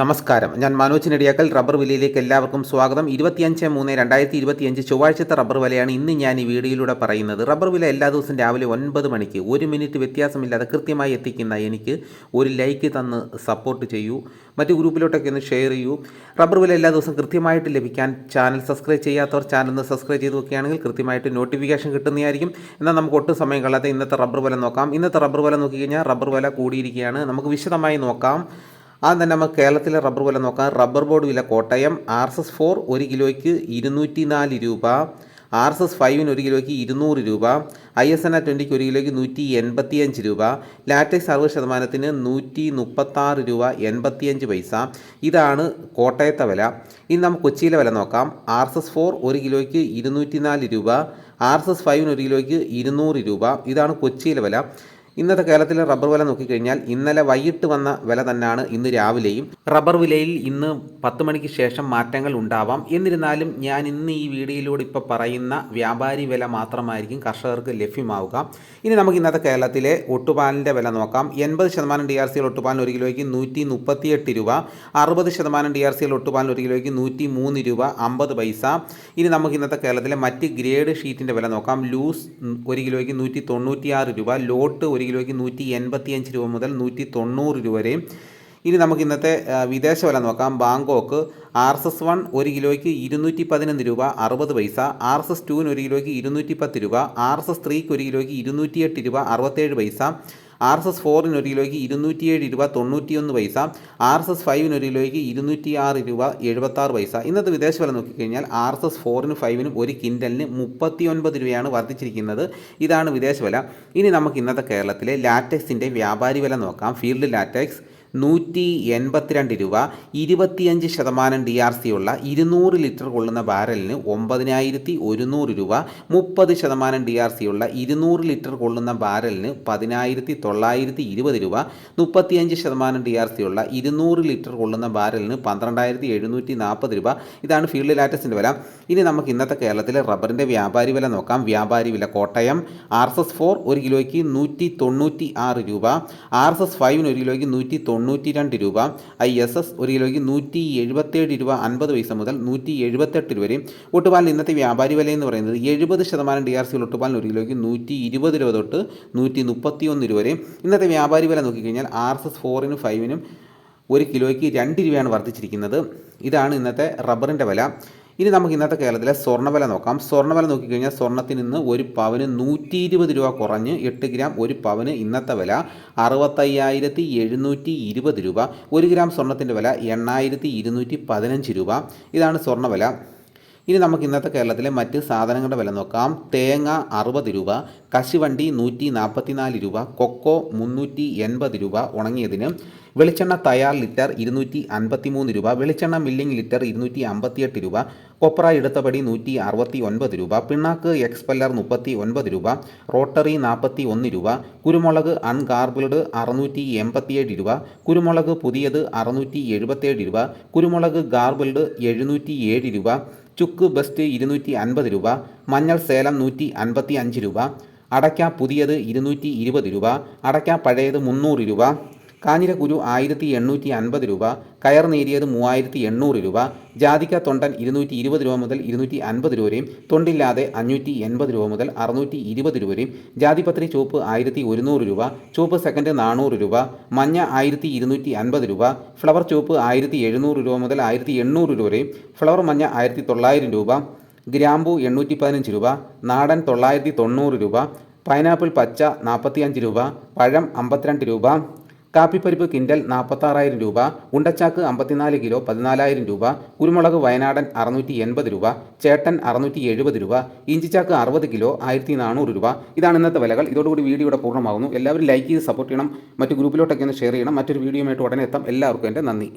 നമസ്കാരം. ഞാൻ മനോജ് നെടിയാക്കൽ റബ്ബർ വിലയിലേക്ക് എല്ലാവർക്കും സ്വാഗതം. ഇരുപത്തിയഞ്ച് മൂന്ന് രണ്ടായിരത്തി ഇരുപത്തിയഞ്ച് ചൊവ്വാഴ്ചത്തെ റബ്ബർ വിലയാണ് ഇന്ന് ഞാൻ ഈ വീഡിയോയിലൂടെ പറയുന്നത്. റബ്ബർ വില എല്ലാ ദിവസവും രാവിലെ ഒൻപത് മണിക്ക് ഒരു മിനിറ്റ് വ്യത്യാസമില്ലാതെ കൃത്യമായി എത്തിക്കുന്ന എനിക്ക് ഒരു ലൈക്ക് തന്ന് സപ്പോർട്ട് ചെയ്യൂ. മറ്റു ഗ്രൂപ്പിലോട്ടൊക്കെ ഒന്ന് ഷെയർ ചെയ്യൂ. റബ്ബർ വില എല്ലാ ദിവസവും കൃത്യമായിട്ട് ലഭിക്കാൻ ചാനൽ സബ്സ്ക്രൈബ് ചെയ്യാത്തവർ ചാനൽ ഒന്ന് സബ്സ്ക്രൈബ് ചെയ്ത് വെക്കുകയാണെങ്കിൽ കൃത്യമായിട്ട് നോട്ടിഫിക്കേഷൻ കിട്ടുന്നതായിരിക്കും. എന്നാൽ നമുക്ക് ഒട്ടും സമയം കളയാതെ ഇന്നത്തെ റബ്ബർ വില നോക്കാം. ഇന്നത്തെ റബ്ബർ വില നോക്കിക്കഴിഞ്ഞാൽ റബ്ബർ വില കൂടിയിരിക്കുകയാണ്. നമുക്ക് വിശദമായി നോക്കാം. ആദ്യം തന്നെ നമുക്ക് കേരളത്തിലെ റബ്ബർ വില നോക്കാം. റബ്ബർ ബോർഡ് വില Kottayam R S S four ഒരു കിലോയ്ക്ക് ഇരുന്നൂറ്റി നാല് രൂപ. ആർ എസ് എസ് ഫൈവിന് ഒരു കിലോയ്ക്ക് ഇരുന്നൂറ് രൂപ. ഐ എസ് എൻ ആ ട്വന്റിക്ക് ഒരു കിലോയ്ക്ക് നൂറ്റി എൺപത്തിയഞ്ച് രൂപ. ലാറ്റക്സ് അറുപത് ശതമാനത്തിന് നൂറ്റി മുപ്പത്താറ് രൂപ എൺപത്തിയഞ്ച് പൈസ. ഇതാണ് കോട്ടയത്തെ വില. ഇനി നമുക്ക് കൊച്ചിയിലെ വില നോക്കാം. ആർ എസ് എസ് ഫോർ ഒരു കിലോയ്ക്ക് ഇരുന്നൂറ്റി നാല് രൂപ. ആർ എസ് എസ് ഫൈവിന് ഒരു കിലോയ്ക്ക് ഇരുന്നൂറ് രൂപ. ഇതാണ് കൊച്ചിയിലെ വില. ഇന്നത്തെ കേരളത്തിലെ റബ്ബർ വില നോക്കിക്കഴിഞ്ഞാൽ ഇന്നലെ വൈകിട്ട് വന്ന വില തന്നെയാണ് ഇന്ന് രാവിലെയും. റബ്ബർ വിലയിൽ ഇന്ന് പത്ത് മണിക്ക് ശേഷം മാറ്റങ്ങൾ ഉണ്ടാവാം. എന്നിരുന്നാലും ഞാൻ ഇന്ന് ഈ വീഡിയോയിലൂടെ ഇപ്പോൾ പറയുന്ന വ്യാപാരി വില മാത്രമായിരിക്കും കർഷകർക്ക് ലഭ്യമാവുക. ഇനി നമുക്ക് ഇന്നത്തെ കേരളത്തിലെ ഒട്ടുപാലിന്റെ വില നോക്കാം. എൺപത് ശതമാനം ഡി ആർ സി എൽ ഒട്ടുപാലിന് ഒരു കിലോയ്ക്ക് നൂറ്റി മുപ്പത്തിയെട്ട് രൂപ. അറുപത് ശതമാനം ഡി ആർ സി എൽ ഒട്ടുപാലിന് ഒരു കിലോയ്ക്ക് നൂറ്റി മൂന്ന് രൂപ അമ്പത് പൈസ. ഇനി നമുക്ക് ഇന്നത്തെ കേരളത്തിലെ മറ്റ് ഗ്രേഡ് ഷീറ്റിന്റെ വില നോക്കാം. ലൂസ് ഒരു കിലോയ്ക്ക് നൂറ്റി തൊണ്ണൂറ്റിയാറ് രൂപ. ലോട്ട് ഒരു കിലോയ്ക്ക് നൂറ്റി എൺപത്തിയഞ്ച് രൂപ മുതൽ നൂറ്റി തൊണ്ണൂറ് രൂപ വരെയും. ഇനി നമുക്ക് ഇന്നത്തെ വിദേശ വില നോക്കാം. Bangkok R S S one ഒരു കിലോയ്ക്ക് ഇരുന്നൂറ്റി പതിനൊന്ന് രൂപ അറുപത് പൈസ. ആർ എസ് എസ് ടുവിന് ഒരു കിലോയ്ക്ക് ഇരുന്നൂറ്റി പത്ത് രൂപ. ആർ എസ് എസ് ത്രീക്ക് ഒരു കിലോയ്ക്ക് ഇരുന്നൂറ്റിയെട്ട് രൂപ അറുപത്തേഴ് പൈസ. ആർ എസ് എസ് ഫോറിന് ഒരു കിലോയ്ക്ക് ഇരുന്നൂറ്റിയേഴ് രൂപ തൊണ്ണൂറ്റിയൊന്ന് പൈസ ആർ എസ് എസ് ഫൈവിന് ഒരു കിലോയ്ക്ക് ഇരുന്നൂറ്റിയാറ് രൂപ എഴുപത്താറ് പൈസ. ഇന്നത്തെ വിദേശ വില നോക്കിക്കഴിഞ്ഞാൽ ആർ എസ് എസ് ഫോറിനും ഫൈവിനും ഒരു കിൻഡലിന് മുപ്പത്തി ഒൻപത് രൂപയാണ് വർദ്ധിച്ചിരിക്കുന്നത്. ഇതാണ് വിദേശ വില. ഇനി നമുക്ക് ഇന്നത്തെ കേരളത്തിലെ ലാറ്റക്സിന്റെ വ്യാപാരി വില നോക്കാം. ഫീൽഡ് ലാറ്റക്സ് നൂറ്റി എൺപത്തിരണ്ട് രൂപ ഇരുപത്തിയഞ്ച് ശതമാനം ഡി ആർ സി ഉള്ള ഇരുന്നൂറ് ലിറ്റർ കൊള്ളുന്ന ബാരലിന് ഒമ്പതിനായിരത്തി ഒരുന്നൂറ് രൂപ മുപ്പത് ശതമാനം ഡി ആർ സി ഉള്ള ഇരുന്നൂറ് ലിറ്റർ കൊള്ളുന്ന ബാരലിന് പതിനായിരത്തി തൊള്ളായിരത്തി ഇരുപത് രൂപ മുപ്പത്തിയഞ്ച് ശതമാനം ഡി ആർ സി ഉള്ള ഇരുന്നൂറ് ലിറ്റർ കൊള്ളുന്ന ബാരലിന് പന്ത്രണ്ടായിരത്തി എഴുന്നൂറ്റി നാൽപ്പത് രൂപ. ഇതാണ് ഫീൽഡ് ലാറ്റസിന്റെ വില. ഇനി നമുക്ക് ഇന്നത്തെ കേരളത്തിലെ റബ്ബറിന്റെ വ്യാപാരി വില നോക്കാം. വ്യാപാരി വില Kottayam R S S four ഒരു കിലോയ്ക്ക് നൂറ്റി തൊണ്ണൂറ്റി ആറ് രൂപ ആർ എസ് എസ് ഫൈവിന് ഒരു കിലോയ്ക്ക് നൂറ്റി തൊണ്ണൂറ്റി രണ്ട് രൂപ. ഐ എസ് എസ് ഒരു കിലോയ്ക്ക് നൂറ്റി എഴുപത്തേഴ് രൂപ അൻപത് പൈസ മുതൽ നൂറ്റി എഴുപത്തെട്ട് രൂപ വരെയും ഒട്ടുപാലിന് ഇന്നത്തെ വ്യാപാരി വില എന്ന് പറയുന്നത് എഴുപത് ശതമാനം ഡി ആർ സി ഒട്ടുപാലിന് ഒരു കിലോയ്ക്ക് നൂറ്റി ഇരുപത് രൂപ തൊട്ട് നൂറ്റി മുപ്പത്തി ഒന്ന് രൂപ വരെയും ഇന്നത്തെ വ്യാപാരി വില നോക്കിക്കഴിഞ്ഞാൽ ആർ എസ് എസ് ഫോറിനും ഫൈവിനും ഒരു കിലോയ്ക്ക് രണ്ട് രൂപയാണ് വർദ്ധിച്ചിരിക്കുന്നത്. ഇതാണ് ഇന്നത്തെ റബ്ബറിന്റെ വില. ഇനി നമുക്ക് ഇന്നത്തെ കേരളത്തിലെ സ്വർണവില നോക്കാം. സ്വർണവില നോക്കിക്കഴിഞ്ഞാൽ സ്വർണത്തിന് ഇന്ന് ഒരു പവന് നൂറ്റി ഇരുപത് രൂപ കുറഞ്ഞ് എട്ട് ഗ്രാം ഒരു പവന് ഇന്നത്തെ വില അറുപത്തയ്യായിരത്തി എഴുന്നൂറ്റി ഇരുപത് രൂപ. ഒരു ഗ്രാം സ്വർണത്തിന്റെ വില എണ്ണായിരത്തി ഇരുന്നൂറ്റി പതിനഞ്ച് രൂപ. ഇതാണ് സ്വർണവില ഇനി നമുക്ക് ഇന്നത്തെ കേരളത്തിലെ മറ്റ് സാധനങ്ങളുടെ വില നോക്കാം. തേങ്ങ അറുപത് രൂപ കശുവണ്ടി നൂറ്റി നാൽപ്പത്തിനാല് രൂപ കൊക്കോ മുന്നൂറ്റി എൺപത് രൂപ ഉണങ്ങിയതിന് വെളിച്ചെണ്ണ തയ്യാർ ലിറ്റർ ഇരുന്നൂറ്റി അൻപത്തി മൂന്ന് രൂപ വെളിച്ചെണ്ണ മില്ലിംഗ് ലിറ്റർ ഇരുന്നൂറ്റി അമ്പത്തിയെട്ട് രൂപ കൊപ്ര എടുത്തപടി നൂറ്റി അറുപത്തി ഒൻപത് രൂപ പിണ്ണാക്ക് എക്സ്പെല്ലർ മുപ്പത്തി ഒൻപത് രൂപ റോട്ടറി നാൽപ്പത്തി ഒന്ന് രൂപ കുരുമുളക് അൺഗാർബിൾഡ് അറുന്നൂറ്റി എൺപത്തിയേഴ് രൂപ കുരുമുളക് പുതിയത് അറുന്നൂറ്റി എഴുപത്തേഴ് രൂപ കുരുമുളക് ഗാർബിൾഡ് എഴുന്നൂറ്റി ഏഴ് രൂപ ചുക്ക് ബെസ്റ്റ് ഇരുന്നൂറ്റി അൻപത് രൂപ മഞ്ഞൾ സേലം നൂറ്റി അൻപത്തി അഞ്ച് രൂപ അടയ്ക്ക പുതിയത് ഇരുന്നൂറ്റി ഇരുപത് രൂപ അടയ്ക്ക പഴയത് മുന്നൂറ് രൂപ കാഞ്ഞിരക്കുരു ആയിരത്തി എണ്ണൂറ്റി അൻപത് രൂപ കയർ നേരിയത് മൂവായിരത്തി എണ്ണൂറ് രൂപ ജാതിക്ക തൊണ്ടൻ ഇരുന്നൂറ്റി ഇരുപത് രൂപ മുതൽ ഇരുന്നൂറ്റി അൻപത് രൂപ വരെയും തൊണ്ടില്ലാതെ അഞ്ഞൂറ്റി എൺപത് രൂപ മുതൽ അറുന്നൂറ്റി ഇരുപത് രൂപ വരെയും ജാതിപത്രി ചുവപ്പ് ആയിരത്തി ഒരുന്നൂറ് രൂപ ചുവപ്പ് സെക്കൻഡ് നാനൂറ് രൂപ മഞ്ഞ ആയിരത്തി ഇരുന്നൂറ്റി അൻപത് രൂപ ഫ്ലവർ ചുവപ്പ് ആയിരത്തി എഴുന്നൂറ് രൂപ മുതൽ ആയിരത്തി എണ്ണൂറ് രൂപ വരെയും ഫ്ലവർ മഞ്ഞ ആയിരത്തി തൊള്ളായിരം രൂപ ഗ്രാമ്പു എണ്ണൂറ്റി പതിനഞ്ച് രൂപ നാടൻ തൊള്ളായിരത്തി തൊണ്ണൂറ് രൂപ പൈനാപ്പിൾ പച്ച നാൽപ്പത്തി അഞ്ച് രൂപ പഴം അമ്പത്തിരണ്ട് രൂപ കാപ്പിപ്പരിപ്പ് കിൻഡൽ നാൽപ്പത്താറായിരം രൂപ ഉണ്ടച്ചാക്ക് അമ്പത്തിനാല് കിലോ പതിനാലായിരം രൂപ കുരുമുളക് വയനാടൻ അറുന്നൂറ്റി എൺപത് രൂപ ചേട്ടൻ അറുന്നൂറ്റി എഴുപത് രൂപ ഇഞ്ചിച്ചാക്ക് അറുപത് കിലോ ആയിരത്തി നാനൂറ് രൂപ. ഇതാണ് ഇന്നത്തെ വിലകൾ. ഇതോടുകൂടി വീഡിയോ ഇവിടെ പൂർണമാകുന്നു. എല്ലാവരും ലൈക്ക് ചെയ്ത് സപ്പോർട്ട് ചെയ്യണം. മറ്റു ഗ്രൂപ്പിലോട്ടൊക്കെ ഒന്ന് ഷെയർ ചെയ്യണം. മറ്റൊരു വീഡിയോയുമായിട്ട് ഉടനെ എത്താം. എല്ലാവർക്കും എന്റെ നന്ദി.